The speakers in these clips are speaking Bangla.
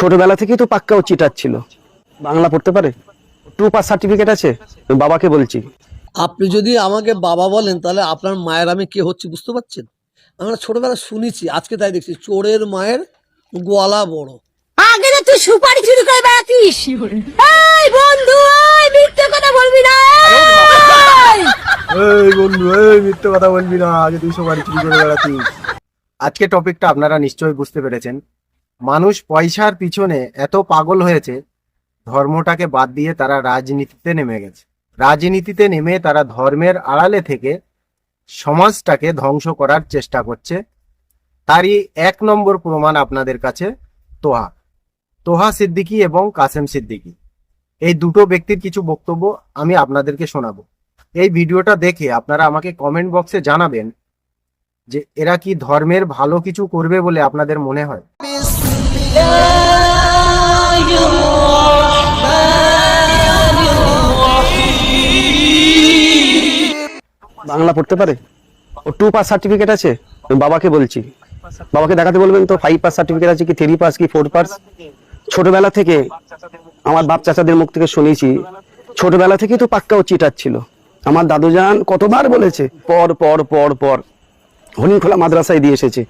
ছোটবেলা থেকেই তো পাক্কা ও চিটার ছিল বাংলা পড়তে পারে? টু পাস সার্টিফিকেট আছে? বাবাকে বলছি। আপনি যদি আমাকে বাবা বলেন তাহলে আপনার মায়ের আমি কে হচ্ছে বুঝতে পারছেন? আমরা ছোটবেলা শুনেছি আজকে তাই দেখছি চোরের মায়ের গলা বড়। আগে তো তুই সুপারি চুরি করে বেড়াতিস। এই বন্ধু এই মিথ্যে কথা বলবি না এই! এই বন্ধু এই মিথ্যে কথা বলবি না আগে তুই সুপারি চুরি করে বেড়াতিস। আজকে টপিকটা আপনারা নিশ্চয়ই বুঝতে পেরেছেন। মানুষ পয়সার পিছনে এত পাগল হয়েছে, ধর্মটাকে বাদ দিয়ে তারা রাজনীতিতে নেমে গেছে। রাজনীতিতে নেমে তারা ধর্মের আড়ালে থেকে সমাজটাকে ধ্বংস করার চেষ্টা করছে। তারই এক নম্বর প্রমাণ আপনাদের কাছে, তোহা। তোহা সিদ্দিকী এবং কাসেম সিদ্দিকি। এই দুটো ব্যক্তির কিছু বক্তব্য আমি আপনাদেরকে শোনাবো। এই ভিডিওটা দেখে আপনারা আমাকে কমেন্ট বক্সে জানাবেন যে এরা কি ধর্মের ভালো কিছু করবে বলে আপনাদের মনে হয়? বাংলা পড়তে পারে? ও টু পাস সার্টিফিকেট আছে? বাবাকে বলছি। বাবাকে দেখাতে বলবেন তো ফাইভ পাস সার্টিফিকেট আছে কি থ্রি পাস কি ফোর পাস ছোটবেলা থেকে আমার বাপ চাচাদের মুখ থেকে শুনেছি, ছোটবেলা থেকেই তো পাক্কা ও চিটার ছিল। আমার দাদু দাদুজান কতবার বলেছে, পর পর পর পর। হরিণখোলা মাদ্রাসায় দিয়ে এসেছে।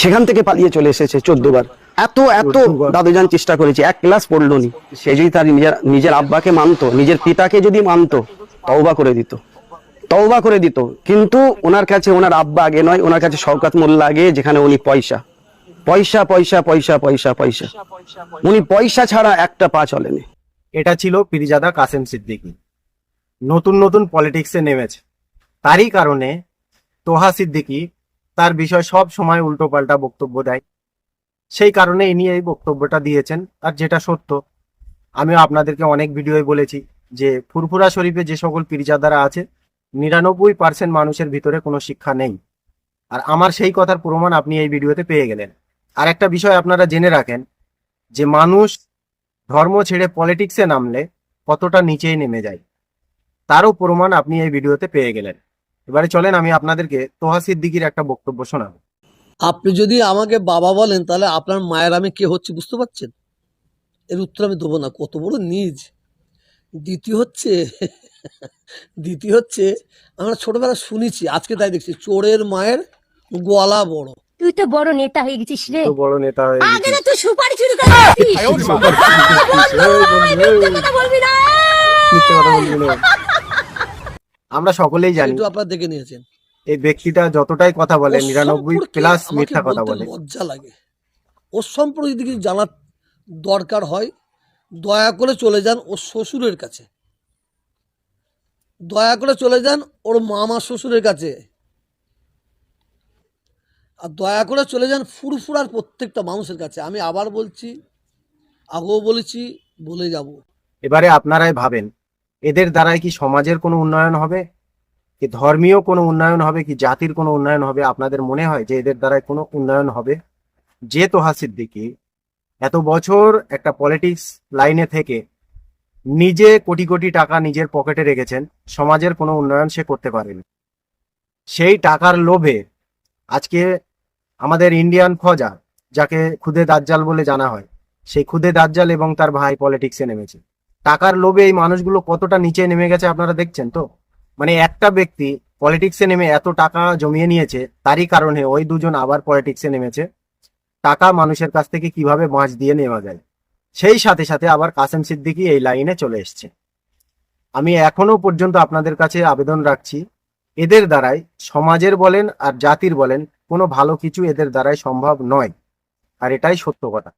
সেখান থেকে পালিয়ে চলে এসেছে চোদ্দ বার এত এত দাদু দাদুজান চেষ্টা করেছি এক ক্লাস পড়ল নি। সে যদি তার নিজের নিজের আব্বাকে মানতো নিজের পিতাকে যদি মানতো তওবা করে দিত। তওবা করে দিত। কিন্তু ওনার কাছে ওনার আব্বা আগে নয় ওনার কাছে শওকাত মোল্লা আগে যেখানে উনি পয়সা। পয়সা পয়সা পয়সা পয়সা পয়সা। উনি পয়সা ছাড়া একটা পা চলেনি। এটা ছিল পিরিজাদা কাসেম সিদ্দিকী। নতুন নতুন পলিটিক্সে নেমেছে। তারই কারণে তোহা সিদ্দিকী তার বিষয় সব সময় উল্টোপাল্টা বক্তব্য দেয়। সেই কারণে ইনি এই বক্তব্যটা দিয়েছেন, আর যেটা সত্য, আমিও আপনাদেরকে অনেক ভিডিওয় বলেছি যে ফুরফুরা শরীফে যে সকল পিরিজাদারা আছে, নিরানব্বই পার্সেন্ট মানুষের ভিতরে কোনো শিক্ষা নেই। আর আমার সেই কথার প্রমাণ আপনি এই ভিডিওতে পেয়ে গেলেন। আর একটা বিষয় আপনারা জেনে রাখেন, যে মানুষ ধর্ম ছেড়ে পলিটিক্সে নামলে কতটা নিচেই নেমে যায়, তারও প্রমাণ আপনি এই ভিডিওতে পেয়ে গেলেন। এবারে চলেন, আমি আপনাদেরকে তোহা সিদ্দিকির একটা বক্তব্য শোনাবো। আপনি যদি আমাকে বাবা বলেন তাহলে আপনার মায়ের আমি কে হচ্ছে বুঝতে পারছেন? এর উত্তর আমি দেবো না। কত বড় নিজ। দ্বিতীয় হচ্ছে দ্বিতীয় হচ্ছে আমরা ছোটবেলা শুনেছি আজকে তাই দেখছি চোরের মায়ের গলা বড়। তুই তো বড় নেতা হয়ে গেছিস রে। তো বড় নেতা হয়ে আগে। তো তুই সুপারি চুরি করে বেড়াতিস এই বন্ধু, এই মিথ্যে কথা বলবি না। মিথ্যে কথা বলবি না। আমরা সকলেই জানি। একটু আপনারা দেখে নিয়েছেন। এই ব্যক্তিটা যতটাই কথা বলে নিরানব্বই প্লাস মিথ্যা কথা বলে। লজ্জা লাগে। ওর সম্পর্কে যদি কিছু জানার দরকার হয় দয়া করে চলে যান ওর শ্বশুরের কাছে। দয়া করে চলে যান ওর মামা শ্বশুরের কাছে। আর দয়া করে চলে যান ফুরফুরার প্রত্যেকটা মানুষের কাছে। আমি আবার বলছি আগেও বলেছি বলে যাব। এবারে আপনারাই ভাবেন এদের দ্বারাই কি সমাজের কোনো উন্নয়ন হবে? কি ধর্মীয় কোনো উন্নয়ন হবে কি জাতির কোনো উন্নয়ন হবে? আপনাদের মনে হয় যে এদের দ্বারাই কোনো উন্নয়ন হবে? যে তোহা সিদ্দিকি এত বছর একটা পলিটিক্স লাইনে থেকে নিজে কোটি কোটি টাকা নিজের পকেটে রেখেছেন, সমাজের কোনো উন্নয়ন সে করতে পারেনি। সেই টাকার লোভে আজকে আমাদের ইন্ডিয়ান ফজা যাকে খুদে দাজ্জাল বলে জানা হয়, সেই খুদে দাজ্জাল এবং তার ভাই পলিটিক্সে নেমেছে। টাকার লোভে এই মানুষগুলো কতটা নিচে নেমে গেছে আপনারা দেখছেন তো? মানে একটা ব্যক্তি পলিটিক্সে নেমে এত টাকা জমিয়ে নিয়েছে, তারই কারণে ওই দুজন আবার পলিটিক্সে নেমেছে। টাকা মানুষের কাছ থেকে কীভাবে মাছ দিয়ে নেওয়া যায়? সেই সাথে সাথে আবার কাসেম সিদ্দিকি এই লাইনে চলে এসছে। আমি এখনও পর্যন্ত আপনাদের কাছে আবেদন রাখছি, এদের দ্বারাই সমাজের বলেন আর জাতির বলেন কোনো ভালো কিছু এদের দ্বারাই সম্ভব নয়। আর এটাই সত্য কথা।